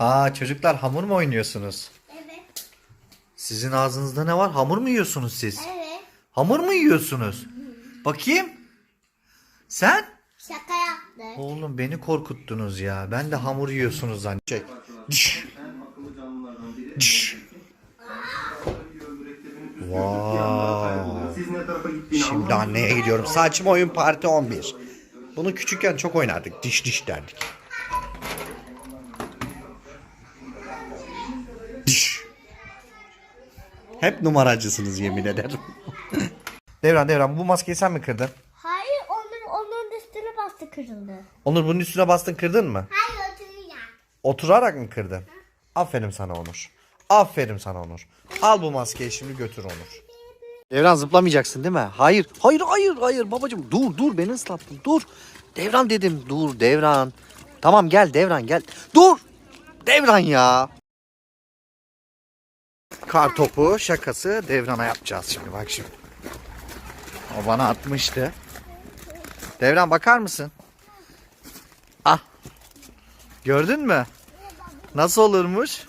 Aa çocuklar hamur mu oynuyorsunuz? Evet. Sizin ağzınızda ne var? Hamur mu yiyorsunuz siz? Evet. Hamur mu yiyorsunuz? Bakayım. Sen? Şaka yaptık. Oğlum beni korkuttunuz ya. Ben de hamur yiyorsunuz zannedecek. Vay. Şimdi anneye gidiyorum. Saçma oyun parti 11. Bunu küçükken çok oynardık. Diş diş derdik. Hep numaracısınız yemin ederim. devran devran bu maskeyi sen mi kırdın? Hayır onun onun üstüne bastı kırıldı. Onur bunun üstüne bastın kırdın mı? Hayır oturuyor. Oturarak mı kırdın? Aferin sana Onur. Aferin sana Onur. Al bu maskeyi şimdi götür Onur. Devran zıplamayacaksın değil mi? Hayır. Hayır hayır hayır babacığım. Dur dur beni ıslattın. Dur. Devran dedim. Dur Devran. Tamam gel Devran gel. Dur. Devran ya. Kar topu şakası Devran'a yapacağız şimdi bak şimdi. O bana atmıştı. Devran bakar mısın? Ah. Gördün mü? Nasıl olurmuş?